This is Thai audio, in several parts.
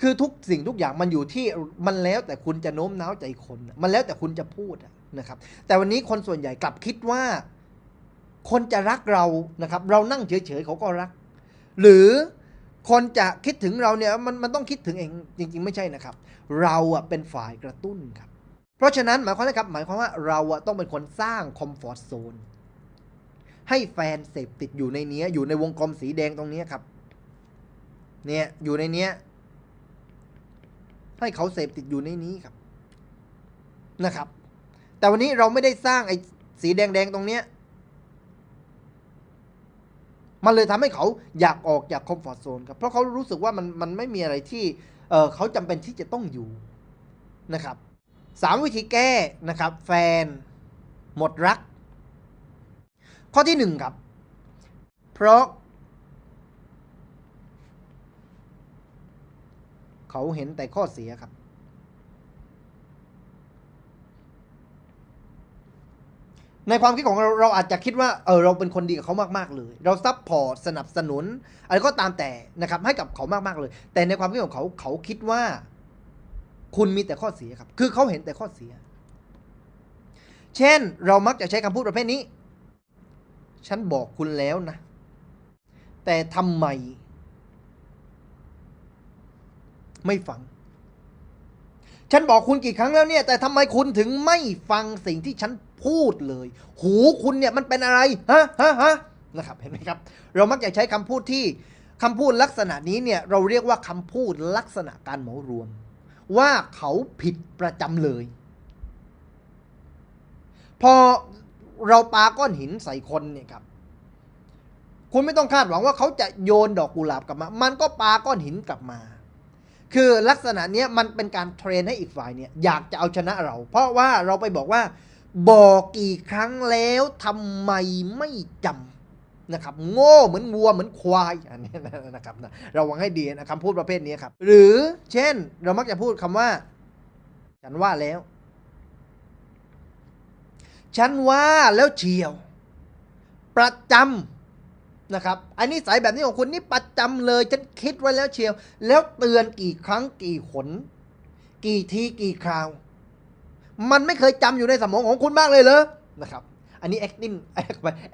คือทุกสิ่งทุกอย่างมันอยู่ที่มันแล้วแต่คุณจะโน้มน้าวใจคนนะมันแล้วแต่คุณจะพูดนะครับ แต่วันนี้คนส่วนใหญ่กลับคิดว่า คนจะรักเรานะครับ เรานั่งเฉยๆเขาก็รัก หรือคนจะคิดถึงเราเนี่ยมันมันต้องคิดถึงเองจริง ๆ ไม่ใช่นะครับ เราอะเป็นฝ่ายกระตุ้นครับ เพราะฉะนั้นหมายความว่าครับ หมายความว่าเราอะต้องเป็นคนสร้างคอมฟอร์ทโซนให้แฟนเสพติดอยู่ในเนี้ย อยู่ในวงกลมสีแดงตรงนี้ครับ เนี่ยอยู่ในเนี้ย ให้เขาเสพติดอยู่ในนี้ครับนะครับ แต่วันนี้เราไม่ได้สร้างไอ้สีแดงๆตรงเนี้ยมันเลยทำให้เขาอยากออกจากคอมฟอร์ทโซนครับเพราะเขารู้สึกว่ามันมันไม่มีอะไรที่เออเขาจำเป็นที่จะต้องอยู่นะครับสามวิธีแก้นะครับ แฟน หมดรัก ข้อที่หนึ่งครับ เพราะ เขาเห็นแต่ข้อเสียครับ ในความคิดของเราเราอาจจะคิดว่าเออเราเป็นคนดีกับเขามากๆเลย เราซัพพอร์ตสนับสนุน อะไรก็ตามแต่นะครับให้กับเขามากๆเลย แต่ในความคิดของเขาเขาคิดว่า คุณมีแต่ข้อเสียครับ คือเขาเห็นแต่ข้อเสีย เช่น เรามักจะใช้คำพูดประเภทนี้ ฉันบอกคุณแล้วนะ แต่ทำไม ไม่ฟัง ฉันบอกคุณกี่ครั้งแล้วเนี่ย แต่ทำไมคุณถึงไม่ฟังสิ่งที่ฉันพูดเลย หูคุณเนี่ยมันเป็นอะไรฮะฮะฮะนะครับเห็นไหมครับ เรามักจะใช้คำพูดที่คำพูดลักษณะนี้เนี่ยเราเรียกว่าคำพูดลักษณะการเหมารวม ว่าเขาผิดประจำเลย พอเราปาก้อนหินใส่คนเนี่ยครับคุณไม่ต้องคาดหวังว่าเขาจะโยนดอกกุหลาบกลับมา มันก็ปาก้อนหินกลับมา คือลักษณะเนี้ยมันเป็นการเทรนให้อีกฝ่ายเนี่ยอยากจะเอาชนะเรา เพราะว่าเราไปบอกว่าบอกกี่ครั้งแล้วทำไมไม่จำนะครับ โง่เหมือนวัวเหมือนควายอันนี้นะครับนะระวังให้ดีนะคำพูดประเภทนี้ครับ หรือเช่นเรามักจะพูดคำว่า ฉันว่าแล้ว ฉันว่าแล้วเชียว ประจำ นะครับ อันนี้สายแบบนี้ของคุณนี่ประจำเลย ฉันคิดไว้แล้วเชียว แล้วเตือนกี่ครั้งกี่หน กี่ทีกี่คราว มันไม่เคยจำอยู่ในสมองของคุณบ้างเลยเหรอนะครับอันนี้ acting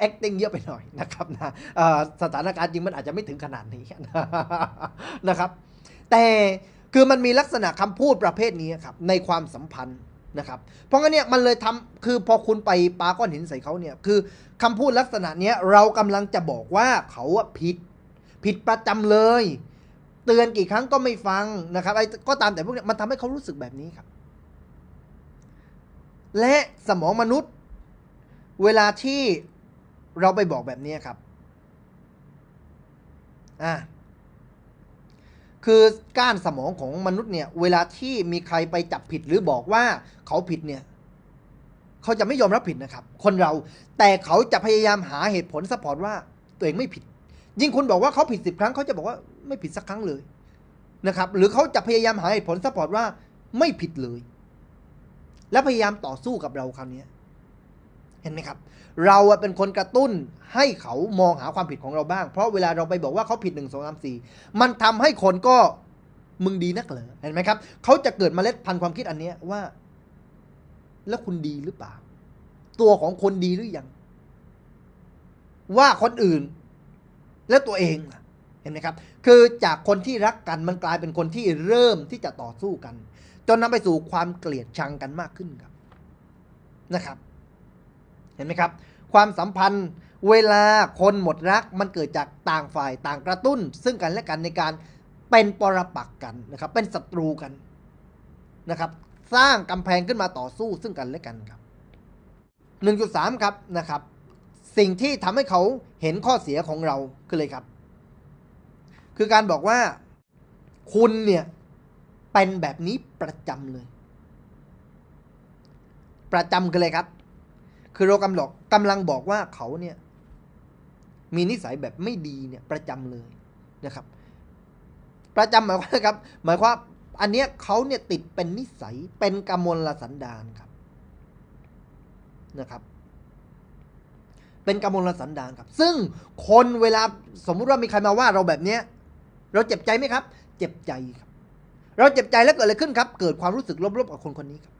acting เยอะไปหน่อยนะครับนะสถานการณ์จริงมันอาจจะไม่ถึงขนาดนี้นะครับ แต่คือมันมีลักษณะคำพูดประเภทนี้ครับ ในความสัมพันธ์ นะครับ เพราะงั้นเนี่ยมันเลยทำคือพอคุณไปปาก้อนหินใส่เขาเนี่ยคือคำพูดลักษณะเนี้ยเรากำลังจะบอกว่าเขาอะผิด ผิดประจำเลย เตือนกี่ครั้งก็ไม่ฟังนะครับไอ้ก็ตามแต่พวกเนี้ยมันทำให้เขารู้สึกแบบนี้ครับ และสมองมนุษย์ เวลาที่เราไปบอกแบบนี้ครับอ่า คือก้านสมองของมนุษย์เนี่ย เวลาที่มีใครไปจับผิดหรือบอกว่าเขาผิดเนี่ยเขาจะไม่ยอมรับผิดนะครับ คนเราแต่เขาจะพยายามหาเหตุผลซัพพอร์ตว่าตัวเองไม่ผิด ยิ่งคุณบอกว่าเขาผิดสิบครั้งเขาจะบอกว่าไม่ผิดสักครั้งเลยนะครับ หรือเขาจะพยายามหาเหตุผลซัพพอร์ตว่าไม่ผิดเลย แล้วพยายามต่อสู้กับเราคราวนี้ เห็นไหมครับ เราเป็นคนกระตุ้นให้เขามองหาความผิดของเราบ้าง เพราะเวลาเราไปบอกว่าเขาผิดหนึ่งสองสามสี่มันทำให้คนก็มึงดีนักเหรอเห็นไหมครับเขาจะเกิดเมล็ดพันธุ์ความคิดอันเนี้ยว่า แล้วคุณดีหรือเปล่า ตัวของคนดีหรือยัง ว่าคนอื่น แล้วตัวเองเห็นไหมครับ คือจากคนที่รักกันมันกลายเป็นคนที่เริ่มที่จะต่อสู้กัน จนนำไปสู่ความเกลียดชังกันมากขึ้นครับนะครับ เห็นไหมครับ ความสัมพันธ์เวลาคนหมดรักมันเกิดจากต่างฝ่ายต่างกระตุ้น ซึ่งกันและกันในการเป็นปรปักษ์กันนะครับ เป็นศัตรูกันนะครับ สร้างกำแพงขึ้นมาต่อสู้ซึ่งกันและกันครับ 1.3 ครับนะครับ สิ่งที่ทำให้เขาเห็นข้อเสียของเราคือเลยครับ คือการบอกว่าคุณเนี่ยเป็นแบบนี้ประจำเลย ประจำกันเลยครับ คือเรากำลังกำลังบอกว่าเขาเนี่ยมีนิสัยแบบไม่ดีเนี่ยประจำเลยนะครับ ประจำหมายความว่าครับ หมายความอันเนี้ยเขาเนี่ยติดเป็นนิสัยเป็นกมลสันดานครับนะครับ เป็นกมลสันดานครับ ซึ่งคนเวลาสมมุติว่ามีใครมาว่าเราแบบเนี้ยเราเจ็บใจไหมครับ เจ็บใจครับ เราเจ็บใจแล้วเกิดอะไรขึ้นครับ เกิดความรู้สึกลบๆกับคนคนนี้ครับ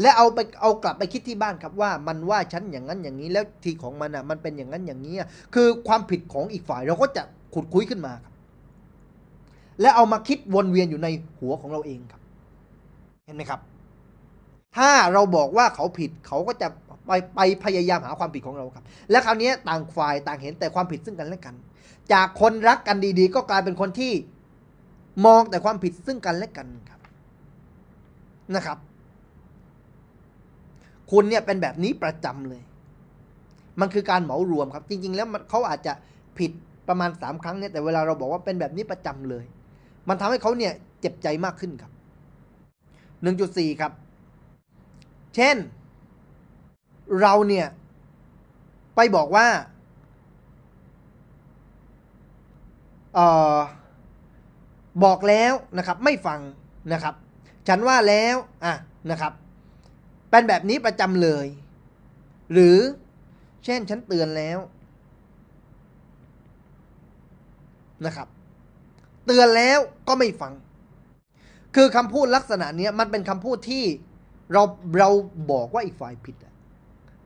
และเอาไปเอากลับไปคิดที่บ้านครับว่ามันว่าฉันอย่างนั้นอย่างนี้แล้วทีของมันอะมันเป็นอย่างนั้นอย่างนี้คือความผิดของอีกฝ่ายเราก็จะขุดคุยขึ้นมาครับ และเอามาคิดวนเวียนอยู่ในหัวของเราเองครับ เห็นไหมครับ ถ้าเราบอกว่าเขาผิดเขาก็จะไปไปพยายามหาความผิดของเราครับ และคราวนี้ต่างฝ่ายต่างเห็นแต่ความผิดซึ่งกันและกัน จากคนรักกันดีๆ ก็กลายเป็นคนที่มองแต่ความผิดซึ่งกันและกันครับนะครับ คุณเนี่ยเป็นแบบนี้ประจำเลย มันคือการเหมารวมครับ จริง ๆ แล้วมันเขาอาจจะผิดประมาณสามครั้งเนี่ยแต่เวลาเราบอกว่าเป็นแบบนี้ประจำเลย มันทำให้เขาเนี่ยเจ็บใจมากขึ้นครับหนึ่งจุดสี่ครับ เช่น เราเนี่ยไปบอกว่าเออบอกแล้วนะครับไม่ฟังนะครับ ฉันว่าแล้วอะนะครับ เป็นแบบนี้ประจำเลย หรือเช่นฉันเตือนแล้วนะครับ เตือนแล้วก็ไม่ฟัง คือคำพูดลักษณะเนี้ยมันเป็นคำพูดที่เราเราบอกว่าอีกฝ่ายผิด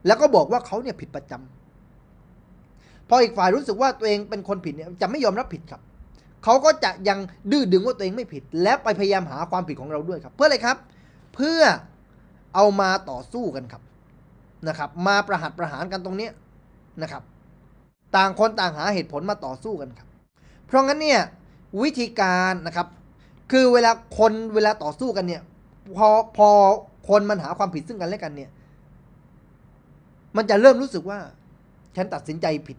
แล้วก็บอกว่าเขาเนี่ยผิดประจำพออีกฝ่ายรู้สึกว่าตัวเองเป็นคนผิดเนี่ยจะไม่ยอมรับผิดครับเขาก็จะยังดื้อดึงว่าตัวเองไม่ผิด และไปพยายามหาความผิดของเราด้วยครับ เพื่ออะไรครับ เพื่อ เอามาต่อสู้กันครับนะครับ มาประหัตประหารกันตรงเนี้ยนะครับ ต่างคนต่างหาเหตุผลมาต่อสู้กันครับ เพราะงั้นเนี่ยวิธีการนะครับ คือเวลาคนเวลาต่อสู้กันเนี่ยพอพอคนมันหาความผิดซึ่งกันและกันเนี่ยมันจะเริ่มรู้สึกว่า ฉันตัดสินใจผิด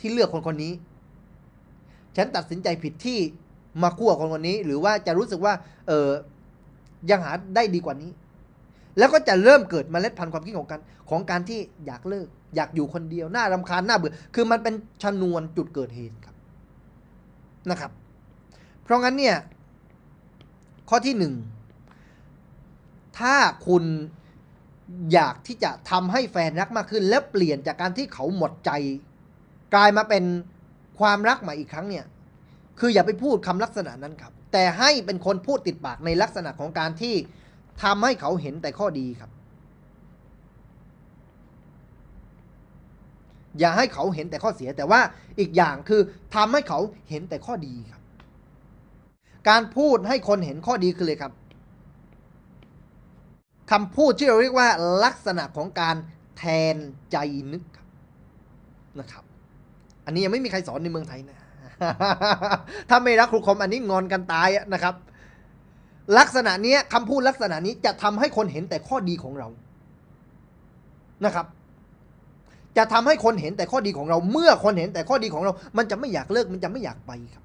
ที่เลือกคนคนนี้ ฉันตัดสินใจผิดที่มาคู่กับคนคนนี้ หรือว่าจะรู้สึกว่า เออยังหาได้ดีกว่านี้ แล้วก็จะเริ่มเกิดเมล็ดพันธุ์ความคิดของการของการที่อยากเลิก อยากอยู่คนเดียว น่ารำคาญน่าเบื่อ คือมันเป็นชนวนจุดเกิดเหตุครับนะครับ เพราะงั้นเนี่ยข้อที่หนึ่งถ้าคุณอยากที่จะทำให้แฟนรักมากขึ้น และเปลี่ยนจากการที่เขาหมดใจ กลายมาเป็นความรักใหม่อีกครั้งเนี่ยคืออย่าไปพูดคำลักษณะนั้นครับ แต่ให้เป็นคนพูดติดปากในลักษณะของการที่ ทำให้เขาเห็นแต่ข้อดีครับ อย่าให้เขาเห็นแต่ข้อเสียแต่ว่าอีกอย่างคือทำให้เขาเห็นแต่ข้อดีครับ การพูดให้คนเห็นข้อดีคือเลยครับคำพูดที่เราเรียกว่าลักษณะของการแทนใจนึกนะครับ อันนี้ยังไม่มีใครสอนในเมืองไทยนะ ถ้าไม่รักครูคมอันนี้งอนกันตายอะนะครับ ลักษณะเนี้ยคำพูดลักษณะนี้จะทำให้คนเห็นแต่ข้อดีของเรานะครับ จะทำให้คนเห็นแต่ข้อดีของเรา เมื่อคนเห็นแต่ข้อดีของเรา มันจะไม่อยากเลิกมันจะไม่อยากไปครับ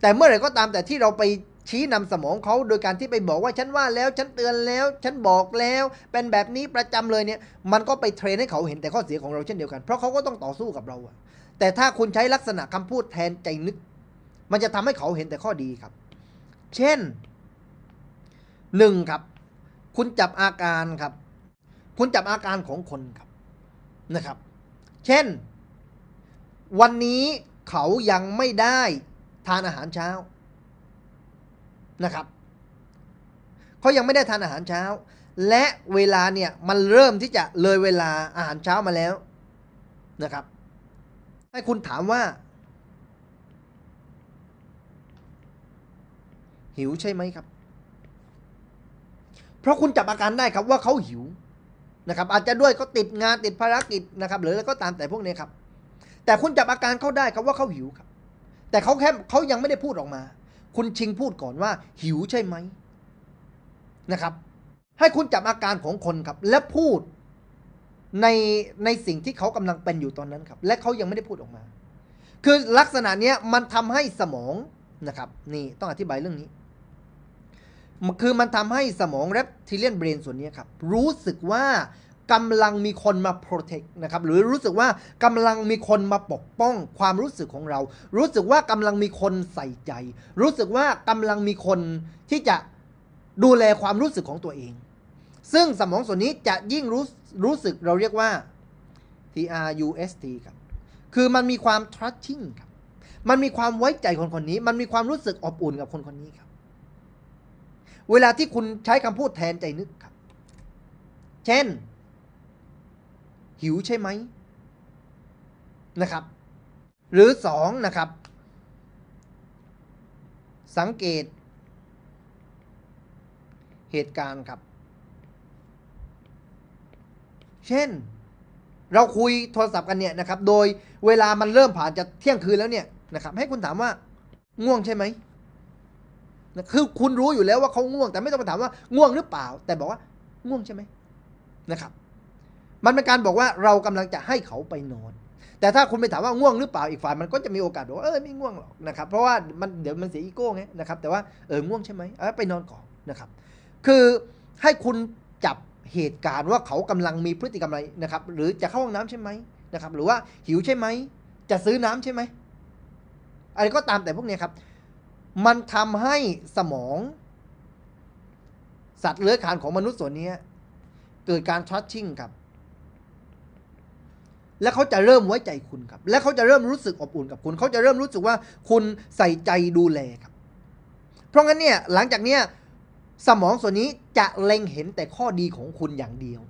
แต่เมื่อไหร่ก็ตามแต่ที่เราไปชี้นำสมองเขาโดยการที่ไปบอกว่าฉันว่าแล้วฉันเตือนแล้ว ฉันบอกแล้ว เป็นแบบนี้ประจำเลยเนี่ย มันก็ไปเทรนให้เขาเห็นแต่ข้อเสียของเราเช่นเดียวกัน เพราะเขาก็ต้องต่อสู้กับเราอะแต่ถ้าคุณใช้ลักษณะคำพูดแทนใจนึก มันจะทำให้เขาเห็นแต่ข้อดีครับ เช่น หนึ่งครับ คุณจับอาการครับ คุณจับอาการของคนครับนะครับ เช่น วันนี้เขายังไม่ได้ทานอาหารเช้านะครับเขายังไม่ได้ทานอาหารเช้า และเวลาเนี่ยมันเริ่มที่จะเลยเวลาอาหารเช้ามาแล้วนะครับ ให้คุณถามว่า หิวใช่ไหมครับ เพราะคุณจับอาการได้ครับว่าเขาหิวนะครับอาจจะด้วยเขาติดงานติดภารกิจนะครับ หรืออะไรก็ตามแต่พวกนี้ครับ แต่คุณจับอาการเขาได้ครับว่าเขาหิวครับ แต่เขาแค่เขายังไม่ได้พูดออกมา คุณชิงพูดก่อนว่า หิวใช่ไหมนะครับ ให้คุณจับอาการของคนครับ และพูดในในสิ่งที่เขากำลังเป็นอยู่ตอนนั้นครับ และเขายังไม่ได้พูดออกมา คือลักษณะเนี้ยมันทำให้สมองนะครับ นี่ต้องอธิบายเรื่องนี้ คือมันทำให้สมองแรปทิเลียนเบรนส่วนนี้ครับรู้สึกว่ากำลังมีคนมาโปรเทคนะครับหรือรู้สึกว่ากำลังมีคนมาปกป้องความรู้สึกของเรา รู้สึกว่ากำลังมีคนใส่ใจ รู้สึกว่ากำลังมีคนที่จะดูแลความรู้สึกของตัวเอง ซึ่งสมองส่วนนี้จะยิ่งรู้รู้สึกเราเรียกว่า T R U S T ครับคือมันมีความ trusting ครับมันมีความไว้ใจคนคนนี้ มันมีความรู้สึกอบอุ่นกับคนคนนี้ครับ เวลาที่คุณใช้คำพูดแทนใจนึกครับ เช่น หิวใช่ไหมนะครับ หรือสองนะครับ สังเกต เหตุการณ์ครับ เช่น เราคุยโทรศัพท์กันเนี่ยนะครับ โดยเวลามันเริ่มผ่านจะเที่ยงคืนแล้วเนี่ยนะครับ ให้คุณถามว่าง่วงใช่ไหม คือคุณรู้อยู่แล้วว่าเขาง่วง แต่ไม่ต้องไปถามว่าง่วงหรือเปล่า แต่บอกว่าง่วงใช่ไหมนะครับ มันเป็นการบอกว่าเรากำลังจะให้เขาไปนอน แต่ถ้าคุณไปถามว่าง่วงหรือเปล่าอีกฝ่ายมันก็จะมีโอกาสบอกว่าเออไม่ง่วงหรอกนะครับเพราะว่ามันเดี๋ยวมันเสียอีโก้ไงนะครับแต่ว่าเออง่วงใช่ไหมเออไปนอนก่อนนะครับ คือให้คุณจับเหตุการณ์ว่าเขากำลังมีพฤติกรรมอะไรนะครับ หรือจะเข้าห้องน้ำใช่ไหมนะครับ หรือว่าหิวใช่ไหม จะซื้อน้ำใช่ไหมอะไรก็ตามแต่พวกนี้ครับ มันทำให้สมอง สัตว์เลื้อยคลานของมนุษย์ส่วนนี้เกิดการทัชชิ่งครับ แล้วเขาจะเริ่มไว้ใจคุณครับ และเขาจะเริ่มรู้สึกอบอุ่นกับคุณ เขาจะเริ่มรู้สึกว่าคุณใส่ใจดูแลครับ เพราะงั้นเนี่ยหลังจากเนี้ยสมองส่วนนี้จะเล็งเห็นแต่ข้อดีของคุณอย่างเดียว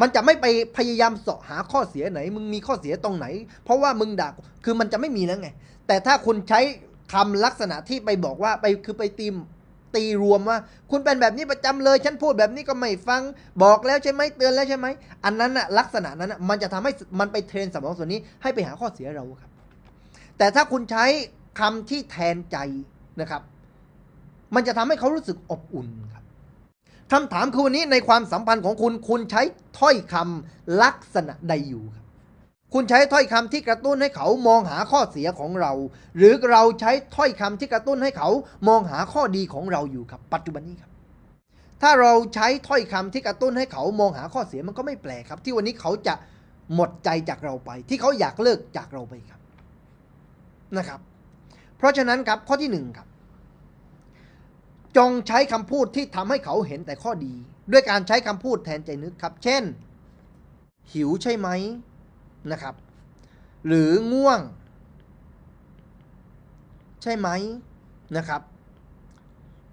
มันจะไม่ไปพยายามเสาะหาข้อเสียไหน มึงมีข้อเสียตรงไหน เพราะว่ามึงด่ากูคือมันจะไม่มีแล้วไง แต่ถ้าคุณใช้ คำลักษณะที่ไปบอกว่าไปคือไปตีมตีรวมว่า คุณเป็นแบบนี้ประจำเลย ฉันพูดแบบนี้ก็ไม่ฟัง บอกแล้วใช่ไหมเตือนแล้วใช่ไหม อันนั้นน่ะลักษณะนั้นน่ะมันจะทำให้มันไปเทรนสมองส่วนนี้ให้ไปหาข้อเสียเราครับ แต่ถ้าคุณใช้คำที่แทนใจนะครับ มันจะทำให้เขารู้สึกอบอุ่นครับคำถามคือวันนี้ในความสัมพันธ์ของคุณคุณใช้ถ้อยคำลักษณะใดอยู่ครับ คุณใช้ถ้อยคำที่กระตุ้นให้เขามองหาข้อเสียของเรา หรือเราใช้ถ้อยคำที่กระตุ้นให้เขามองหาข้อดีของเราอยู่ครับ ปัจจุบันนี้ครับ ถ้าเราใช้ถ้อยคำที่กระตุ้นให้เขามองหาข้อเสียมันก็ไม่แปลกครับ ที่วันนี้เขาจะหมดใจจากเราไป ที่เขาอยากเลิกจากเราไปครับนะครับ เพราะฉะนั้นครับข้อที่หนึ่งครับจงใช้คำพูดที่ทำให้เขาเห็นแต่ข้อดี ด้วยการใช้คำพูดแทนใจนึกครับ เช่น หิวใช่ไหม นะครับ หรือง่วง ใช่ไหมนะครับ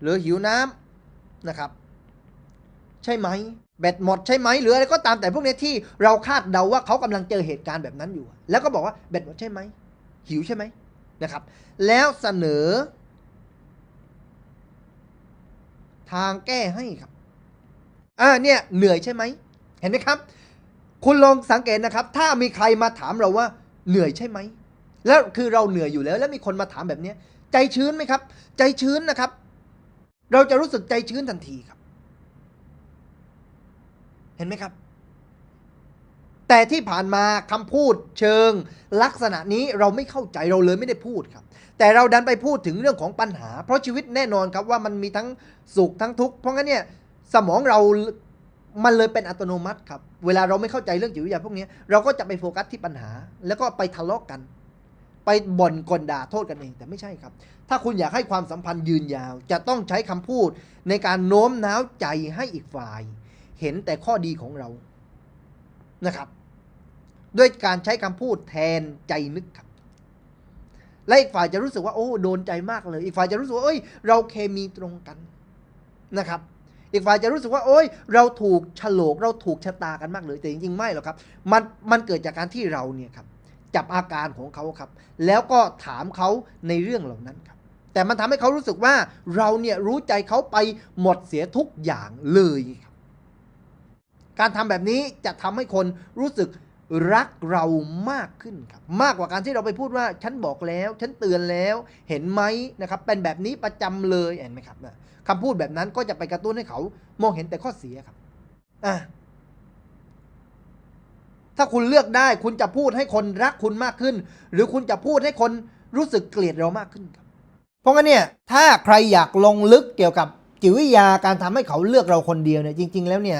หรือหิวน้ำนะครับ ใช่ไหมแบตหมดใช่ไหมหรืออะไรก็ตามแต่พวกนี้ที่เราคาดเดาว่าเขากำลังเจอเหตุการณ์แบบนั้นอยู่ แล้วก็บอกว่าแบตหมดใช่ไหมหิวใช่ไหมนะครับ แล้วเสนอ ทางแก้ให้ครับอ่าเนี่ยเหนื่อยใช่ไหมเห็นไหมครับ คุณลองสังเกตนะครับ ถ้ามีใครมาถามเราว่าเหนื่อยใช่ไหม แล้วคือเราเหนื่อยอยู่แล้ว แล้วมีคนมาถามแบบนี้ใจชื้นไหมครับ ใจชื้นนะครับ เราจะรู้สึกใจชื้นทันทีครับ เห็นไหมครับ แต่ที่ผ่านมาคำพูดเชิง ลักษณะนี้เราไม่เข้าใจเราเลยไม่ได้พูดครับ แต่เราดันไปพูดถึงเรื่องของปัญหา เพราะชีวิตแน่นอนครับว่ามันมีทั้งสุขทั้งทุกข์เพราะงั้นเนี่ยสมองเรามันเลยเป็นอัตโนมัติครับ เวลาเราไม่เข้าใจเรื่องจิตวิทยาพวกนี้เราก็จะไปโฟกัสที่ปัญหา แล้วก็ไปทะเลาะกัน ไปบ่นกลด่าโทษกันเอง แต่ไม่ใช่ครับ ถ้าคุณอยากให้ความสัมพันธ์ยืนยาว จะต้องใช้คำพูดในการโน้มน้าวใจให้อีกฝ่าย เห็นแต่ข้อดีของเรานะครับ ด้วยการใช้คำพูดแทนใจนึกครับและอีกฝ่ายจะรู้สึกว่าโอ้โดนใจมากเลย อีกฝ่ายจะรู้สึกว่าเอ้ย เราเคมีตรงกันนะครับ อีกฝ่ายจะรู้สึกว่าโอ้ยเราถูกฉลกเราถูกชะตากันมากเลยแต่จริงๆไม่หรอกครับ มันมันเกิดจากการที่เราเนี่ยครับจับอาการของเขาครับ แล้วก็ถามเขาในเรื่องเหล่านั้นครับ แต่มันทำให้เขารู้สึกว่าเราเนี่ยรู้ใจเขาไปหมดเสียทุกอย่างเลยครับการทำแบบนี้จะทำให้คนรู้สึก รักเรามากขึ้นครับมากกว่าการที่เราไปพูดว่าฉันบอกแล้ว ฉันเตือนแล้วเห็นไหมนะครับ เป็นแบบนี้ประจำเลยเห็นไหมครับนะคำพูดแบบนั้นก็จะไปกระตุ้นให้เขามองเห็นแต่ข้อเสียครับอะถ้าคุณเลือกได้คุณจะพูดให้คนรักคุณมากขึ้น หรือคุณจะพูดให้คนรู้สึกเกลียดเรามากขึ้นครับ เพราะงั้นเนี่ยถ้าใครอยากลงลึกเกี่ยวกับจิตวิทยาการทำให้เขาเลือกเราคนเดียวเนี่ยจริง ๆ แล้วเนี่ย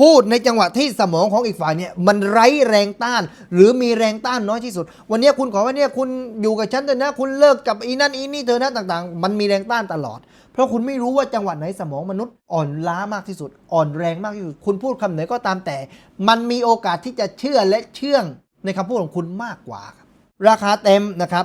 พูดในจังหวะที่สมองของอีกฝ่ายเนี่ยมันไร้แรงต้าน หรือมีแรงต้านน้อยที่สุด วันนี้คุณขอว่าเนี่ยคุณอยู่กับฉันเถอะนะ คุณเลิกกับอีนั่นอีนี่เธอนะต่างๆ มันมีแรงต้านตลอด เพราะคุณไม่รู้ว่าจังหวะไหนสมองมนุษย์อ่อนล้ามากที่สุด อ่อนแรงมากที่สุด คุณพูดคำไหนก็ตามแต่ มันมีโอกาสที่จะเชื่อและเชื่องในคำพูดของคุณมากกว่า ราคาเต็มนะครับ